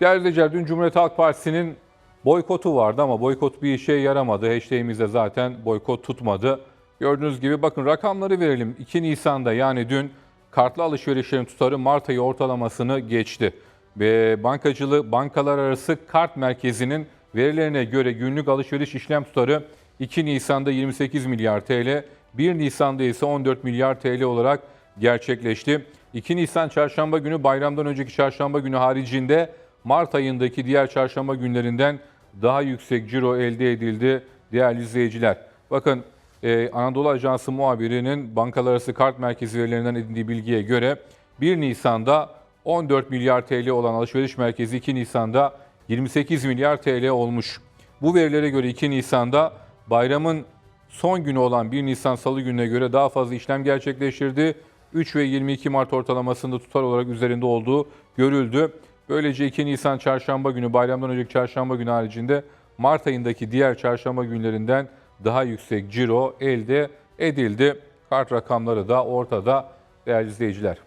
Değerli izleyiciler dün Cumhuriyet Halk Partisi'nin boykotu vardı ama boykot bir işe yaramadı. Hashtag'imizde zaten boykot tutmadı. Gördüğünüz gibi bakın rakamları verelim. 2 Nisan'da yani dün kartlı alışverişlerin tutarı Mart ayı ortalamasını geçti. Ve bankacılığı bankalar arası kart merkezinin verilerine göre günlük alışveriş işlem tutarı 2 Nisan'da 28 milyar TL, 1 Nisan'da ise 14 milyar TL olarak gerçekleşti. 2 Nisan çarşamba günü bayramdan önceki çarşamba günü haricinde Mart ayındaki diğer çarşamba günlerinden daha yüksek ciro elde edildi değerli izleyiciler. Bakın e, Anadolu Ajansı muhabirinin bankalar arası kart merkezi verilerinden edindiği bilgiye göre 1 Nisan'da 14 milyar TL olan alışveriş merkezi 2 Nisan'da 28 milyar TL olmuş. Bu verilere göre 2 Nisan'da bayramın son günü olan 1 Nisan Salı gününe göre daha fazla işlem gerçekleştirdi. 3 ve 22 Mart ortalamasında tutar olarak üzerinde olduğu görüldü. Böylece 2 Nisan çarşamba günü bayramdan önceki çarşamba günü haricinde Mart ayındaki diğer çarşamba günlerinden daha yüksek ciro elde edildi. Kart rakamları da ortada değerli izleyiciler.